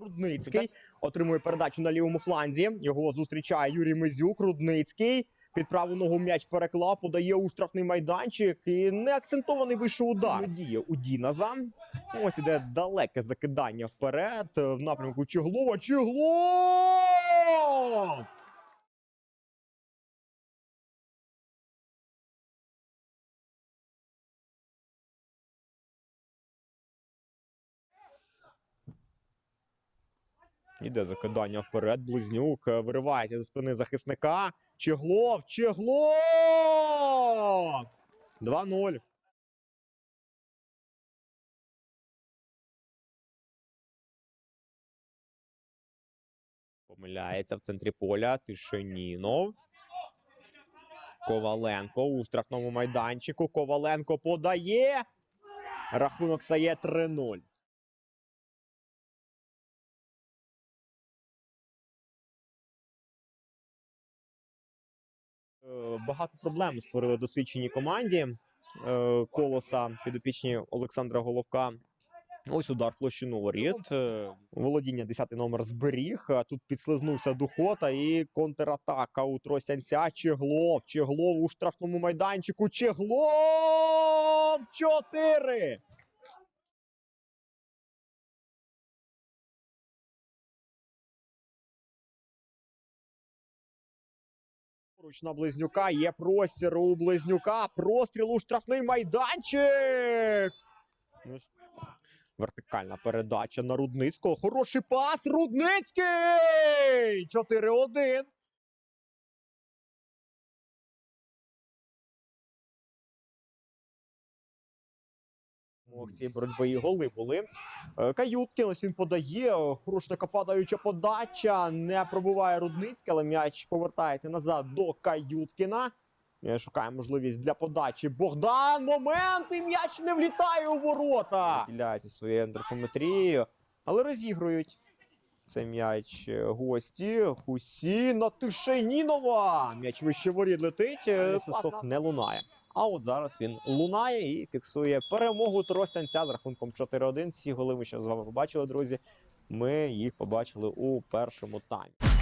Рудницький отримує передачу на лівому фланзі. Його зустрічає Юрій Мизюк. Рудницький під праву ногу м'яч переклав, подає у штрафний майданчик і неакцентований вийшов удар. Діє у Діназа. Ось іде далеке закидання вперед в напрямку Чеглова. Чеглов! Іде закидання вперед. Близнюк е, виривається зі спини захисника. Чеглов! Чеглов! 2-0. Помиляється в центрі поля. Тишинінов. Коваленко у штрафному майданчику. Коваленко подає. Рахунок стає 3-0. Багато проблем створили досвідчені команді е, колоса підопічні Олександра Головка. Ось удар площину воріт. Е, Володіння 10 номер зберіг. Тут підслизнувся Духота і контратака у Тросянця. Чеглов. Чеглов у штрафному майданчику. Чеглов! 4! Поруч на близнюка є простір у близнюка. Простріл у штрафний майданчик. Ну Вертикальна передача на Рудницького. Хороший пас. Рудницький! 4-1. Ох, ці боротьби і голи були. Е, Каюткін ось він подає. е, Хороша така падаюча подача. Не пробуває Рудницький, але м'яч повертається назад до Каюткіна. Е, Шукає можливість для подачі. Богдан! Момент! І м'яч не влітає у ворота! Діляється своєю антропометрією, але розігрують. Цей м'яч гості. Хусіна Тишенінова. М'яч вище воріт летить. Свисток не лунає. А от зараз він лунає і фіксує перемогу Тростянця з рахунком 4-1. Всі голи ми ще з вами побачили, друзі. Ми їх побачили у першому таймі.